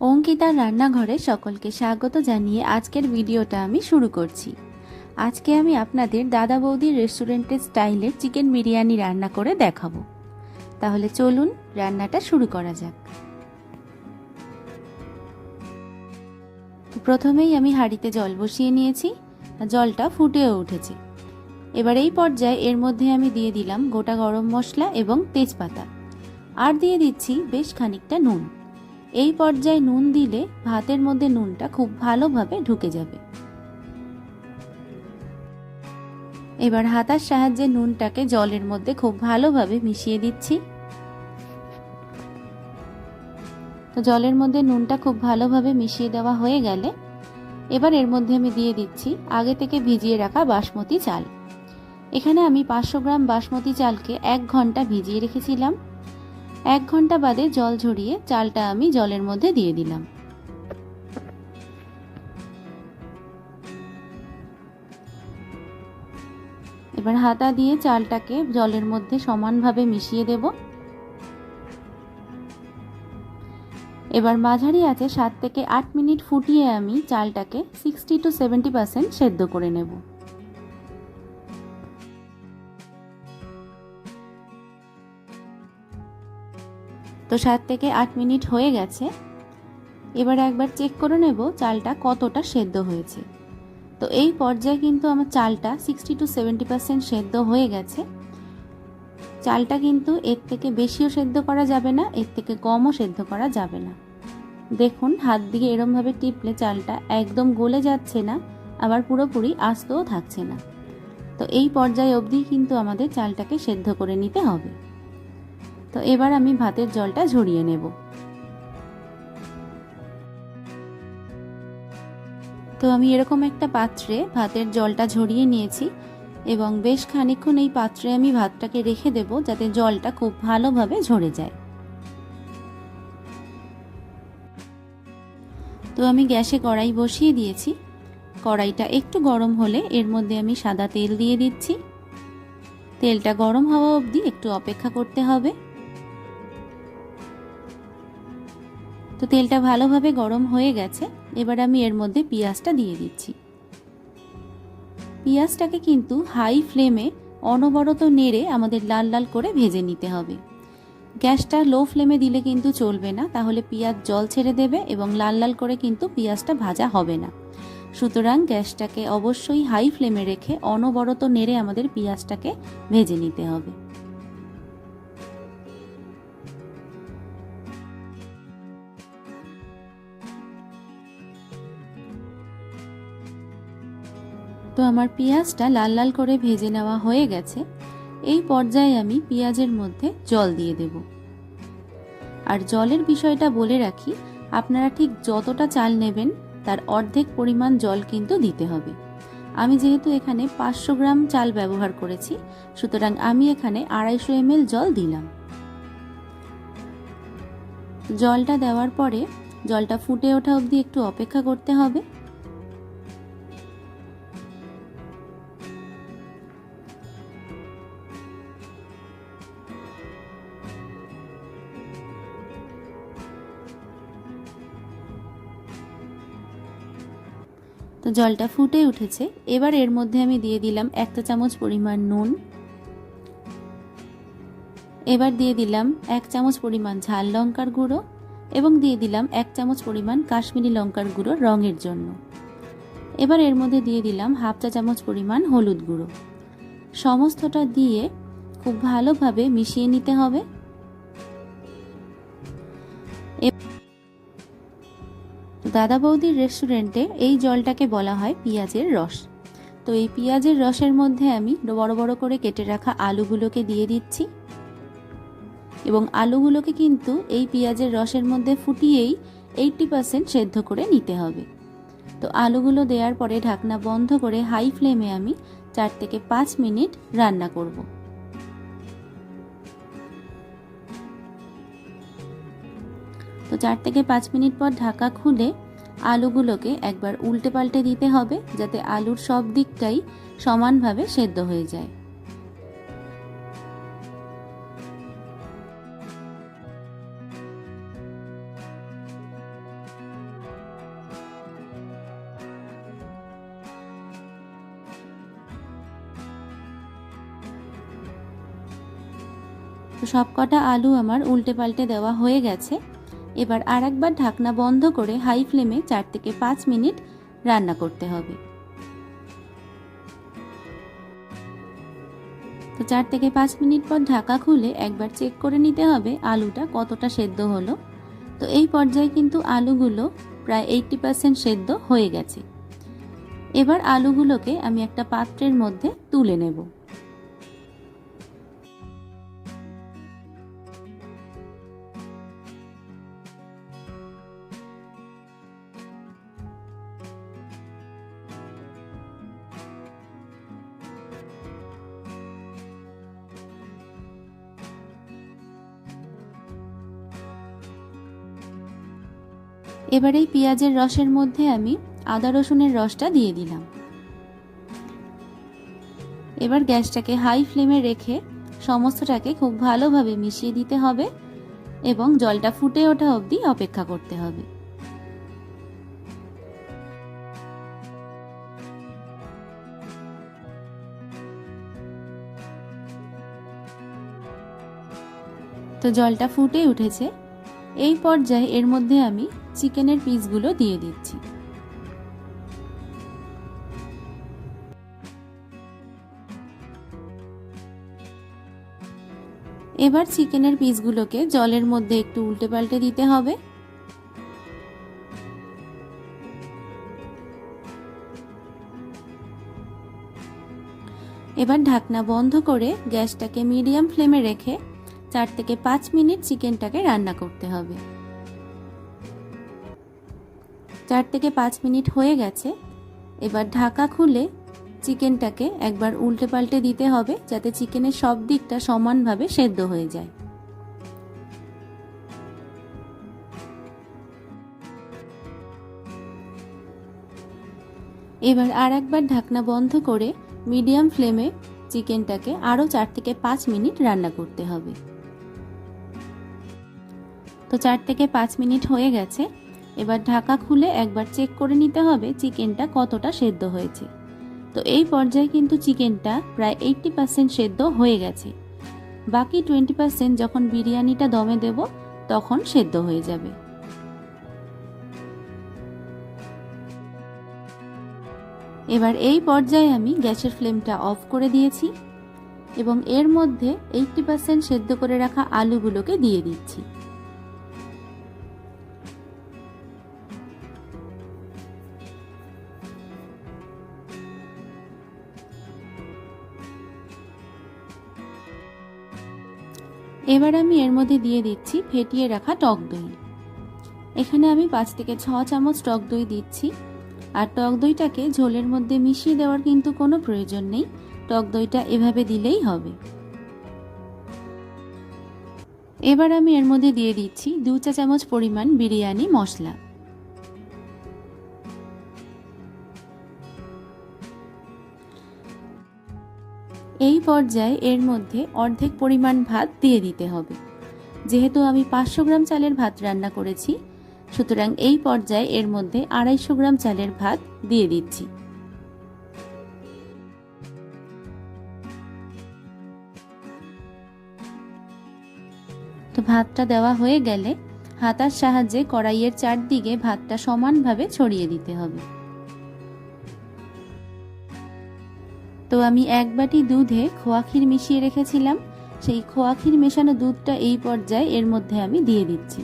অঙ্কিতার রান্নাঘরে সকলকে স্বাগত জানিয়ে আজকের ভিডিওটা আমি শুরু করছি। আজকে আমি আপনাদের দাদা বৌদির রেস্টুরেন্টের স্টাইলের চিকেন বিরিয়ানি রান্না করে দেখাবো। তাহলে চলুন রান্নাটা শুরু করা যাক। প্রথমেই আমি হাঁড়িতে জল বসিয়ে নিয়েছি, জলটা ফুটেও উঠেছে। এবার এই পর্যায়ে এর মধ্যে আমি দিয়ে দিলাম গোটা গরম মশলা এবং তেজপাতা। আর দিয়ে দিচ্ছি বেশ খানিকটা নুন। এই পর্যায়ে নুন দিলে ভাতের মধ্যে নুনটা খুব ভালোভাবে ঢুকে যাবে। এবার হাতার সাহায্যে নুনটাকে জলের মধ্যে খুব ভালোভাবে মিশিয়ে দিচ্ছি। তো জলের মধ্যে নুনটা খুব ভালোভাবে মিশিয়ে দেওয়া হয়ে গেলে এবার এর মধ্যে আমি দিয়ে দিচ্ছি আগে থেকে ভিজিয়ে রাখা বাসমতি চাল। এখানে আমি পাঁচশো গ্রাম বাসমতি চালকে এক ঘণ্টা ভিজিয়ে রেখেছিলাম। এক ঘণ্টা বাদে জল ঝরিয়ে চালটা আমি জলের মধ্যে দিয়ে দিলাম। এবার হাতা দিয়ে চালটাকে জলের মধ্যে সমানভাবে মিশিয়ে দেব। এবার মাঝারি আছে সাত থেকে আট মিনিট ফুটিয়ে আমি চালটাকে সিক্সটি টু সেভেন্টি পার্সেন্ট সেদ্ধ করে নেব। তো সাত থেকে আট মিনিট হয়ে গেছে। এবার একবার চেক করে নেব চালটা কতটা সেদ্ধ হয়েছে। তো এই পর্যায়ে কিন্তু আমার চালটা সিক্সটি টু সেভেন্টি পার্সেন্ট সেদ্ধ হয়ে গেছে। চালটা কিন্তু এর থেকে বেশিও সেদ্ধ করা যাবে না, এর থেকে কমও সেদ্ধ করা যাবে না। দেখুন, হাত দিয়ে এরমভাবে টিপলে চালটা একদম গলে যাচ্ছে না, আবার পুরোপুরি আস্তও থাকছে না। তো এই পর্যায়ে অবধি কিন্তু আমাদের চালটাকে সেদ্ধ করে নিতে হবে। তো এবার আমি ভাতের জলটা ঝরিয়ে নেব। তো আমি এরকম একটা পাত্রে ভাতের জলটা ঝরিয়ে নিয়েছি এবং বেশ খানিক্ষণ এই পাত্রে আমি ভাতটাকে রেখে দেব যাতে জলটা খুব ভালোভাবে ঝরে যায়। তো আমি গ্যাসে কড়াই বসিয়ে দিয়েছি। কড়াইটা একটু গরম হলে এর মধ্যে আমি সাদা তেল দিয়ে দিচ্ছি। তেলটা গরম হওয়া অবধি একটু অপেক্ষা করতে হবে। তো তেলটা ভালোভাবে গরম হয়ে গেছে, এবার আমি এর মধ্যে পেঁয়াজটা দিয়ে দিচ্ছি। পেঁয়াজটাকে কিন্তু হাই ফ্লেমে অনবরত নেড়ে আমাদের লাল লাল করে ভেজে নিতে হবে। গ্যাসটা লো ফ্লেমে দিলে কিন্তু চলবে না, তাহলে পেঁয়াজ জল ছেড়ে দেবে এবং লাল লাল করে কিন্তু পেঁয়াজটা ভাজা হবে না। সুতরাং গ্যাসটাকে অবশ্যই হাই ফ্লেমে রেখে অনবরত নেড়ে আমাদের পেঁয়াজটাকে ভেজে নিতে হবে। তো আমার পেঁয়াজটা লাল লাল করে ভেজে নেওয়া হয়ে গেছে। এই পর্যায়ে আমি পেঁয়াজের মধ্যে জল দিয়ে দেব। আর জলের বিষয়টা বলে রাখি, আপনারা ঠিক যতটা চাল নেবেন তার অর্ধেক পরিমাণ জল কিন্তু দিতে হবে। আমি যেহেতু এখানে পাঁচশো গ্রাম চাল ব্যবহার করেছি, সুতরাং আমি এখানে আড়াইশো এম জল দিলাম। জলটা দেওয়ার পরে জলটা ফুটে ওঠা অবধি একটু অপেক্ষা করতে হবে। তো জলটা ফুটে উঠেছে। এবার এর মধ্যে আমি দিয়ে দিলাম একটা চামচ পরিমাণ নুন। এবার দিয়ে দিলাম এক চামচ পরিমাণ ঝাল লঙ্কার গুঁড়ো এবং দিয়ে দিলাম এক চামচ পরিমাণ কাশ্মীরি লঙ্কার গুঁড়ো রঙের জন্য। এবার এর মধ্যে দিয়ে দিলাম হাফ চা চামচ পরিমাণ হলুদ গুঁড়ো। সমস্তটা দিয়ে খুব ভালোভাবে মিশিয়ে নিতে হবে। দাদা বৌদির রেস্টুরেন্টে এই জলটাকে বলা হয় পেঁয়াজের রস। তো এই পেঁয়াজের রসের মধ্যে আমি বড় বড় করে কেটে রাখা আলুগুলোকে দিয়ে দিচ্ছি। এবং আলুগুলোকে কিন্তু এই পেঁয়াজের রসের মধ্যে ফুটিয়েই এইটটি পার্সেন্ট সেদ্ধ করে নিতে হবে। তো আলুগুলো দেওয়ার পরে ঢাকনা বন্ধ করে হাই ফ্লেমে আমি চার থেকে পাঁচ মিনিট রান্না করব। চার থেকে পাঁচ মিনিট পর ঢাকা খুলে আলুগুলোকে একবার উল্টে পাল্টে দিতে হবে যাতে আলুর সব দিকটাই সমানভাবে সেদ্ধ হয়ে যায়। সবকটা আলু আমার উল্টে পাল্টে দেওয়া হয়ে গেছে। এবার আর একবার ঢাকনা বন্ধ করে হাই ফ্লেমে চার থেকে পাঁচ মিনিট রান্না করতে হবে। তো চার থেকে পাঁচ মিনিট পর ঢাকা খুলে একবার চেক করে নিতে হবে আলুটা কতটা সেদ্ধ হলো। তো এই পর্যায়ে কিন্তু আলুগুলো প্রায় এইটটি পার্সেন্ট সেদ্ধ হয়ে গেছে। এবার আলুগুলোকে আমি একটা পাত্রের মধ্যে তুলে নেব। এবার এই পেঁয়াজের রসের মধ্যে আমি আদা রসুনের রসটা দিয়ে দিলাম। এবার গ্যাসটাকে হাই ফ্লেমে রেখে সমস্তটাকে খুব ভালোভাবে মিশিয়ে দিতে হবে এবং জলটা ফুটে ওঠা অবধি অপেক্ষা করতে হবে। তো জলটা ফুটে উঠেছে। এই পর্যায়ে এর মধ্যে আমি চিকেনের পিসগুলো দিয়ে দিচ্ছি। এবার চিকেনের পিসগুলোকে জলের মধ্যে একটু উল্টে পাল্টে দিতে হবে। এবার ঢাকনা বন্ধ করে গ্যাসটাকে মিডিয়াম ফ্লেমে রেখে চার থেকে পাঁচ মিনিট চিকেনটাকে রান্না করতে হবে। চার থেকে পাঁচ মিনিট হয়ে গেছে। এবার ঢাকা খুলে চিকেনটাকে একবার উল্টে পাল্টে দিতে হবে যাতে চিকেনের সব দিকটা সমানভাবে সেদ্ধ হয়ে যায়। এবার আর একবার ঢাকনা বন্ধ করে মিডিয়াম ফ্লেমে চিকেনটাকে আরও চার থেকে পাঁচ মিনিট রান্না করতে হবে। তো চার থেকে পাঁচ মিনিট হয়ে গেছে। এবার ঢাকা খুলে একবার চেক করে নিতে হবে চিকেনটা কতটা সেদ্ধ হয়েছে। তো এই পর্যায়ে কিন্তু চিকেনটা প্রায় এইটটি পার্সেন্ট সেদ্ধ হয়ে গেছে। বাকি টোয়েন্টি পার্সেন্ট যখন বিরিয়ানিটা দমে দেব, তখন সেদ্ধ হয়ে যাবে। এবার এই পর্যায়ে আমি গ্যাসের ফ্লেমটা অফ করে দিয়েছি এবং এর মধ্যে এইটটি পার্সেন্ট সেদ্ধ করে রাখা আলুগুলোকে দিয়ে দিচ্ছি। এবার আমি এর মধ্যে দিয়ে দিচ্ছি ফেটিয়ে রাখা টক দই। এখানে আমি পাঁচ থেকে ছ চামচ টক দই দিচ্ছি। আর টক দইটাকে ঝোলের মধ্যে মিশিয়ে দেওয়ার কিন্তু কোনো প্রয়োজন নেই। টক দইটা এভাবে দিলেই হবে। এবার আমি এর মধ্যে দিয়ে দিচ্ছি দু চা চামচ পরিমাণ বিরিয়ানি মশলা। এই পর্যায়ে এর মধ্যে অর্ধেক পরিমাণ ভাত দিয়ে দিতে হবে। যেহেতু আমি পাঁচশো গ্রাম চালের ভাত রান্না করেছি, সুতরাং এই পর্যায়ে এর মধ্যে আড়াইশো গ্রাম চালের ভাত দিয়ে দিচ্ছি। তো ভাতটা দেওয়া হয়ে গেলে হাতার সাহায্যে কড়াইয়ের চারদিকে ভাতটা সমানভাবে ছড়িয়ে দিতে হবে। তো আমি এক বাটি দুধে খোয়া ক্ষীর মিশিয়ে রেখেছিলাম। সেই খোয়া ক্ষীর মেশানো দুধটা এই পর্যায়ে এর মধ্যে আমি দিয়ে দিচ্ছি।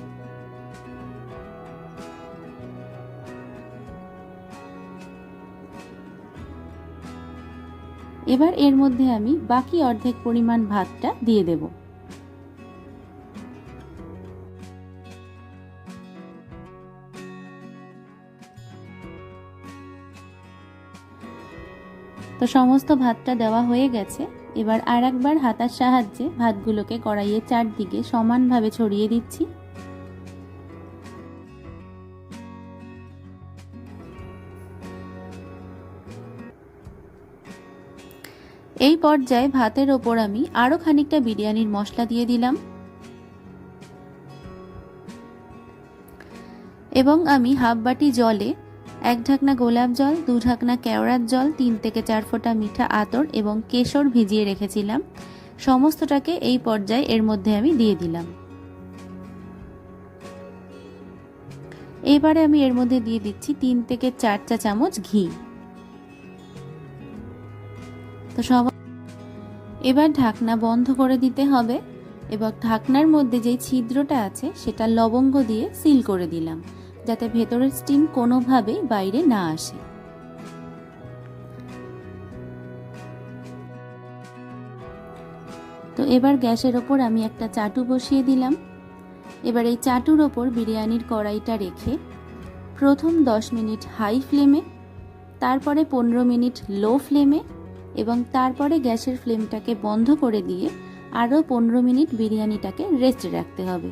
এবার এর মধ্যে আমি বাকি অর্ধেক পরিমাণ ভাতটা দিয়ে দেব। তো সমস্ত ভাতটা দেওয়া হয়ে গেছে। এবার আর একবার হাতার সাহায্যে ভাতগুলোকে কড়াইয়ে চারদিকে সমানভাবে ছড়িয়ে দিচ্ছি। এই পর্যায়ে ভাতের ওপর আমি আরও খানিকটা বিরিয়ানির মশলা দিয়ে দিলাম। এবং আমি হাফ বাটি জলে এক ঢাকনা গোলাপ জল, দু ঢাকনা কেওড়ার জল, তিন থেকে চার ফোঁটা মিঠা আতর এবং কেশর ভিজিয়ে রেখেছিলাম। সমস্তটাকে এই পর্যায়ে এর মধ্যে আমি দিয়ে দিলাম। এবারে আমি এর মধ্যে দিয়ে দিচ্ছি তিন থেকে চার চা চামচ ঘি। তো সব এবার ঢাকনা বন্ধ করে দিতে হবে। এবং ঢাকনার মধ্যে যে ছিদ্রটা আছে, সেটা লবঙ্গ দিয়ে সিল করে দিলাম। যাতে ভেতরের স্টিম কোনোভাবেই বাইরে না আসে। তো এবার গ্যাসের ওপর আমি একটা চাটু বসিয়ে দিলাম। এবার এই চাটুর ওপর বিরিয়ানির কড়াইটা রেখে প্রথম 10 মিনিট হাই ফ্লেমে, তারপরে পনেরো মিনিট লো ফ্লেমে এবং তারপরে গ্যাসের ফ্লেমটাকে বন্ধ করে দিয়ে আরও পনেরো মিনিট বিরিয়ানিটাকে রেস্ট রাখতে হবে।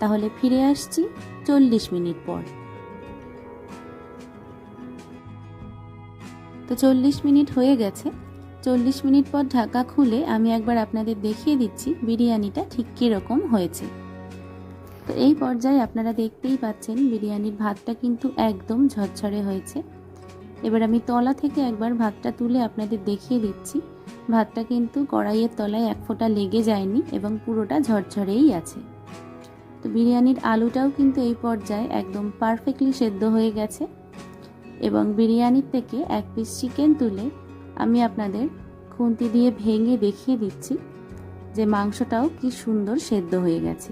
তাহলে ফিরে আসছি চল্লিশ মিনিট পর। তো চল্লিশ মিনিট হয়ে গেছে। চল্লিশ মিনিট পর ঢাকা খুলে আমি একবার আপনাদের দেখিয়ে দিচ্ছি বিরিয়ানিটা ঠিক কীরকম হয়েছে। তো এই পর্যায়ে আপনারা দেখতেই পাচ্ছেন বিরিয়ানির ভাতটা কিন্তু একদম ঝরঝরে হয়েছে। এবার আমি তলা থেকে একবার ভাতটা তুলে আপনাদের দেখিয়ে দিচ্ছি। ভাতটা কিন্তু কড়াইয়ের তলায় এক ফোঁটা লেগে যায়নি এবং পুরোটা ঝরঝরেই আছে। তো বিরিয়ানির আলুটাও কিন্তু এই পর্যায়ে একদম পারফেক্টলি সেদ্ধ হয়ে গেছে। এবং বিরিয়ানির থেকে এক পিস চিকেন তুলে আমি আপনাদের খুন্তি দিয়ে ভেঙে দেখিয়ে দিচ্ছি যে মাংসটাও কি সুন্দর সেদ্ধ হয়ে গেছে।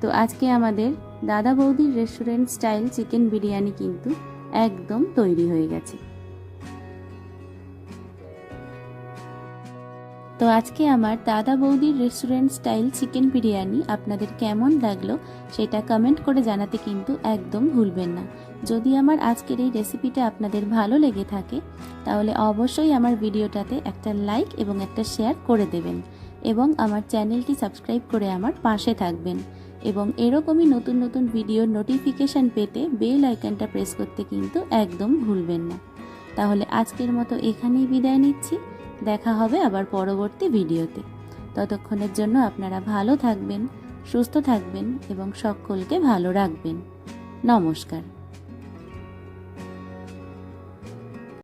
তো আজকে আমাদের দাদা বৌদির রেস্টুরেন্ট স্টাইল চিকেন বিরিয়ানি কিন্তু একদম তৈরি হয়ে গেছে। তো আজকে আমার দাদা বৌদির রেস্টুরেন্ট স্টাইল চিকেন বিরিয়ানি আপনাদের কেমন লাগল সেটা কমেন্ট করে জানাতে কিন্তু একদম ভুলবেন না। যদি আমার আজকের এই রেসিপিটা আপনাদের ভালো লেগে থাকে, তাহলে অবশ্যই আমার ভিডিওটাতে একটা লাইক এবং একটা শেয়ার করে দেবেন এবং আমার চ্যানেলটি সাবস্ক্রাইব করে আমার পাশে থাকবেন এবং এরকমই নতুন নতুন ভিডিওর নোটিফিকেশান পেতে বেল আইকনটা প্রেস করতে কিন্তু একদম ভুলবেন না। তাহলে আজকের মতো এখানেই বিদায় নিচ্ছি। দেখা হবে আবার পরবর্তী ভিডিওতে। ততক্ষণের জন্য আপনারা ভালো থাকবেন, সুস্থ থাকবেন এবং সকলকে ভালো রাখবেন। নমস্কার।